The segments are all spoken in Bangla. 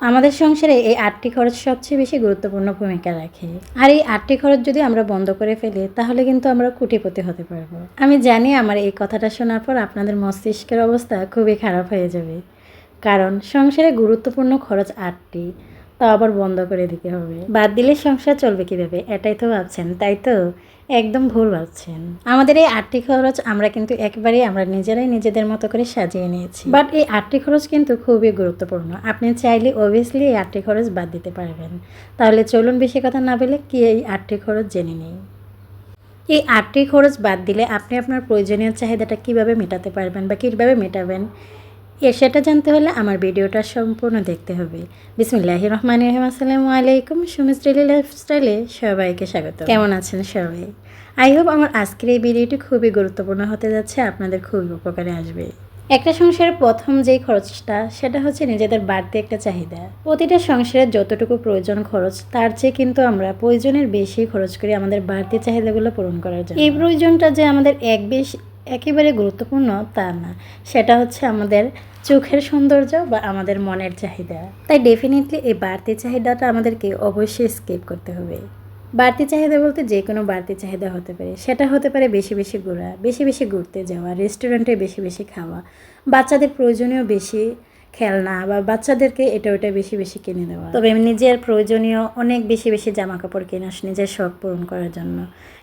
আমাদের সংসারে এই আটটি খরচ সবচেয়ে বেশি গুরুত্বপূর্ণ ভূমিকা রাখে। আর এই আটটি খরচ যদি আমরা বন্ধ করে ফেলি, তাহলে কিন্তু আমরা কুটিপতি হতে পারব। আমি জানি আমার এই কথাটা শোনার পর আপনাদের মস্তিষ্কের অবস্থা খুবই খারাপ হয়ে যাবে। কারণ সংসারে গুরুত্বপূর্ণ খরচ আটটি। তাও আবার বন্ধ করে দিতে হবে। বাদ দিলে সংসার চলবে কীভাবে? এটাই তো ভাবছেন, তাই তো? একদম ভুল ভাবছেন। আমাদের এই আটটি খরচ আমরা কিন্তু একেবারেই আমরা নিজেরাই নিজেদের মতো করে সাজিয়ে নিয়েছি। বাট এই আটটি খরচ কিন্তু খুবই গুরুত্বপূর্ণ। আপনি চাইলে অবভিয়াসলি এই আটটি খরচ বাদ দিতে পারবেন। তাহলে চলুন বেশি কথা না বলে কি এই আটটি খরচ জেনে নিই। এই আটটি খরচ বাদ দিলে আপনি আপনার প্রয়োজনীয় চাহিদাটা কীভাবে মেটাতে পারবেন বা কীভাবে মেটাবেন? এ সেটা জানতে হলে আমার ভিডিওটা সম্পূর্ণ দেখতে হবে। বিসমিল্লাহ রহমান রহিম। আসসালামু আলাইকুম সুমিস্ট্রেলি লাইফস্টাইলে সবাইকে স্বাগত। কেমন আছেন সবাই? আই হোপ আমার আজকের এই ভিডিওটি খুবই গুরুত্বপূর্ণ হতে যাচ্ছে, আপনাদের খুবই উপকারে আসবে। একটা সংসারের প্রথম যেই খরচটা, সেটা হচ্ছে নিজেদের বাড়তি একটা চাহিদা। প্রতিটা সংসারের যতটুকু প্রয়োজন খরচ, তার চেয়ে কিন্তু আমরা প্রয়োজনের বেশি খরচ করি আমাদের বাড়তি চাহিদাগুলো পূরণ করার জন্য। এই প্রয়োজনটা যে আমাদের এক বেশ একেবারে গুরুত্বপূর্ণ তা না। সেটা হচ্ছে আমাদের চোখের সৌন্দর্য বা আমাদের মনের চাহিদা। তাই ডেফিনেটলি এই বাড়তি চাহিদাটা আমাদেরকে অবশ্যই স্কিপ করতে হবে। বাড়তি চাহিদা বলতে যে কোনো বাড়তি চাহিদা হতে পারে। সেটা হতে পারে বেশি বেশি ঘোরা, বেশি বেশি ঘুরতে যাওয়া রেস্টুরেন্টে বেশি বেশি খাওয়া, বাচ্চাদের প্রয়োজনীয় বেশি খেলনা বা বাচ্চাদেরকে এটা ওটা বেশি বেশি কিনে দেওয়া তবে নিজের প্রয়োজনীয় অনেক বেশি বেশি জামা কাপড় কেনা নিজের শখ পূরণ করার জন্য।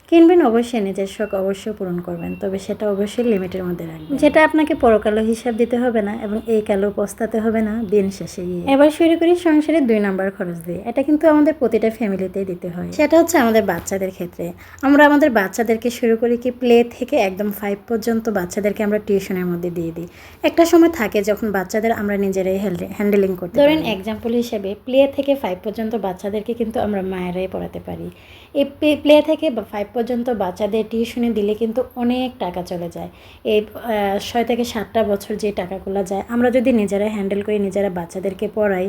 কিনবেন অবশ্যই নিজের শখ অবশ্যই পূরণ করবেন তবে সেটা অবশ্যই লিমিটের মধ্যে রাখবেন। যেটা আপনাকে পরকালো হিসাব দিতে হবে না এবং এই কালো পস্তাতে হবে না দিন শেষে গিয়ে। এবার শুরু করি সংসারে দুই নাম্বার খরচ দিয়ে। এটা কিন্তু আমাদের প্রতিটা ফ্যামিলিতেই দিতে হয়। সেটা হচ্ছে আমাদের বাচ্চাদের ক্ষেত্রে। আমরা আমাদের বাচ্চাদেরকে শুরু করি কি প্লে থেকে একদম ফাইভ পর্যন্ত বাচ্চাদেরকে আমরা টিউশনের মধ্যে দিয়ে দিই। একটা সময় থাকে যখন বাচ্চাদের আমরা নিজেরাই হ্যান্ডেলিং করতে ধরেন এক্সাম্পল হিসেবে প্লে থেকে ফাইভ পর্যন্ত বাচ্চাদেরকে কিন্তু আমরা মায়েরাই পড়াতে পারি। এই প্লে থেকে ফাইভ পর্যন্ত বাচ্চাদের টিউশনে দিলে কিন্তু অনেক টাকা চলে যায়। এই ছয় থেকে সাতটা বছর যে টাকাগুলো যায় আমরা যদি নিজেরা হ্যান্ডেল করি নিজেরা বাচ্চাদেরকে পড়াই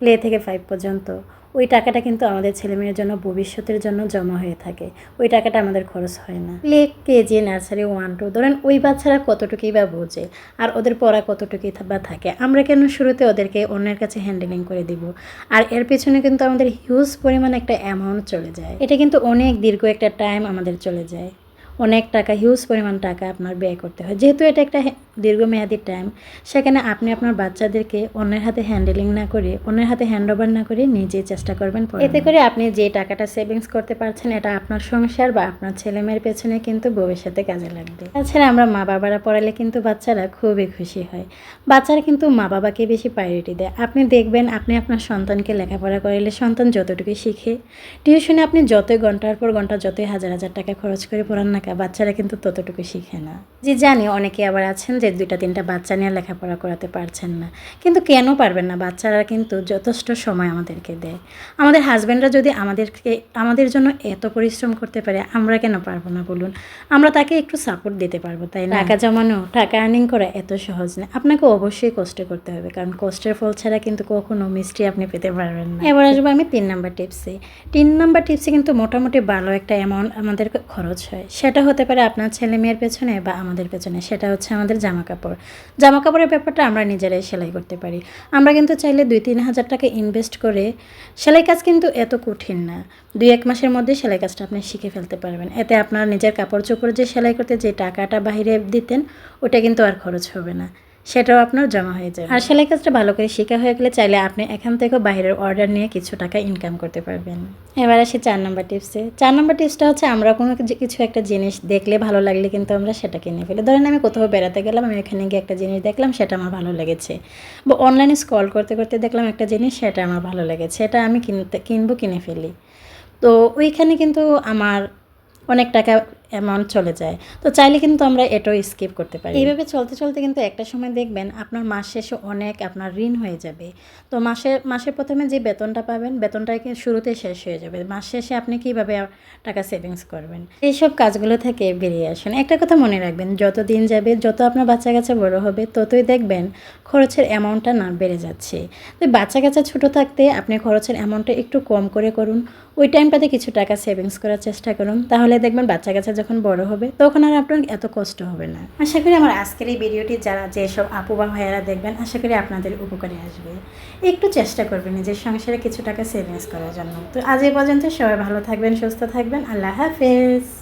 প্লে থেকে ফাইভ পর্যন্ত। ওই টাকাটা কিন্তু আমাদের ছেলেমেয়ের জন্য, ভবিষ্যতের জন্য জমা হয়ে থাকে। ওই টাকাটা আমাদের খরচ হয় না। Play KG nursery one two ধরেন ওই বাচ্চারা কতটুকুই বা বোঝে আর ওদের পড়া কতটুকুই বা থাকে। আমরা কেন শুরুতে ওদেরকে অন্যের কাছে হ্যান্ডেলিং করে দিব? আর এর পেছনে কিন্তু আমাদের হিউজ পরিমাণ একটা অ্যামাউন্ট চলে যায়। এটা কিন্তু অনেক দীর্ঘ একটা টাইম আমাদের চলে যায়। অনেক টাকা হিউজ পরিমাণ টাকা আপনার ব্যয় করতে হয়। যেহেতু এটা একটা দীর্ঘমেয়াদী টাইম সেখানে আপনি আপনার বাচ্চাদেরকে অন্যের হাতে হ্যান্ডেলিং না করে, অন্যের হাতে হ্যান্ড ওভার না করে নিজেই চেষ্টা করবেন এতে করে আপনি যে টাকাটা সেভিংস করতে পারছেন, এটা আপনার সংসার বা আপনার ছেলেমেয়ের পেছনে কিন্তু ভবিষ্যতে কাজে লাগবে। তাছাড়া আমরা মা বাবারা পড়ালে কিন্তু বাচ্চারা খুবই খুশি হয়। বাচ্চারা কিন্তু মা বাবাকে বেশি প্রায়োরিটি দেয়। আপনি দেখবেন আপনি আপনার সন্তানকে লেখাপড়া করালে সন্তান যতটুকু শিখে, টিউশনে আপনি যতই ঘণ্টার পর ঘণ্টা, যতই হাজার হাজার টাকা খরচ করে পড়ান না বাচ্চারা কিন্তু ততটুকু শিখে না। যে জানি, অনেকে আবার আছেন যে দুইটা তিনটা বাচ্চা নিয়ে লেখাপড়া করাতে পারছেন না। কিন্তু কেন পারবেন না? বাচ্চারা কিন্তু যথেষ্ট সময় আমাদেরকে দেয়। আমাদের হাজব্যান্ডরা যদি আমাদেরকে আমাদের জন্য এত পরিশ্রম করতে পারে আমরা কেন পারব না বলুন? আমরা তাকে একটু সাপোর্ট দিতে পারব তাই না? টাকা জমানো টাকা আর্নিং করা এত সহজ না। আপনাকে অবশ্যই কষ্ট করতে হবে কারণ কষ্টের ফল ছাড়া কিন্তু কখনো মিষ্টি আপনি পেতে পারবেন না। এবার আসব আমি তিন নাম্বার টিপসে তিন নাম্বার টিপসে কিন্তু মোটামুটি ভালো একটা অ্যামাউন্ট আমাদের খরচ হয়। সেটা হতে পারে আপনার ছেলে মেয়ের পেছনে বা আমাদের পেছনে। সেটা হচ্ছে আমাদের জামা কাপড় জামা কাপড়ের ব্যাপারটা আমরা নিজেরাই সেলাই করতে পারি। আমরা কিন্তু চাইলে দুই তিন হাজার টাকা ইনভেস্ট করে সেলাই কাজ কিন্তু এত কঠিন না। দুই এক মাসের মধ্যে সেলাই কাজটা আপনি শিখে ফেলতে পারবেন। এতে আপনার নিজের কাপড় চোপড় যে সেলাই করতে যে টাকাটা বাইরে দিতেন, ওটা কিন্তু আর খরচ হবে না। সেটাও আপনার জমা হয়ে যাবে। আর সেলাই কাজটা ভালো করে শেখা হয়ে গেলে চাইলে আপনি এখান থেকেও বাইরের অর্ডার নিয়ে কিছু টাকা ইনকাম করতে পারবেন। এবার আসি চার নম্বর টিপসে চার নম্বর টিপসটা হচ্ছে আমরা কোনো কিছু- একটা জিনিস দেখলে ভালো লাগলে কিন্তু আমরা সেটা কিনে ফেলি। ধরেন আমি কোথাও বেড়াতে গেলাম, আমি এখানে গিয়ে একটা জিনিস দেখলাম, সেটা আমার ভালো লেগেছে। বা অনলাইনে স্কল করতে করতে দেখলাম একটা জিনিস, সেটা আমার ভালো লেগেছে, সেটা আমি কিনতে, কিনবো, কিনে ফেলি। তো ওইখানে কিন্তু আমার অনেক টাকা অ্যামাউন্ট চলে যায়। তো চাইলে কিন্তু আমরা এটাও স্কিপ করতে পারি। এইভাবে চলতে চলতে কিন্তু একটা সময় দেখবেন আপনার মাস শেষে অনেক আপনার ঋণ হয়ে যাবে। তো মাসে, মাসের প্রথমে যে বেতনটা পাবেন, বেতনটা শুরুতে শেষ হয়ে যাবে। মাস শেষে আপনি কীভাবে টাকা সেভিংস করবেন? এইসব কাজগুলো থেকে বেরিয়ে আসুন। একটা কথা মনে রাখবেন, যত দিন যাবে, যত আপনার বাচ্চা কাচ্চা বড় হবে, ততই দেখবেন খরচের অ্যামাউন্টটা না বেড়ে যাচ্ছে। তো বাচ্চা কাচ্চা ছোটো থাকতে আপনি খরচের অ্যামাউন্টটা একটু কম করে করুন। ওই টাইমটাতে কিছু টাকা সেভিংস করার চেষ্টা করুন। তাহলে দেখবেন বাচ্চা কাচ্চা যখন বড় হবে, তখন আর আপনার এত কষ্ট হবে না। আশা করি আমার আজকের এই ভিডিওটি যারা যেসব আপু বা ভাইয়ারা দেখবেন, আশা করি আপনাদের উপকারে আসবে। একটু চেষ্টা করবেন নিজের সংসারে কিছু টাকা সেভিংস করার জন্য। তো আজ এই পর্যন্ত সবাই ভালো থাকবেন, সুস্থ থাকবেন। আল্লাহ হাফেজ।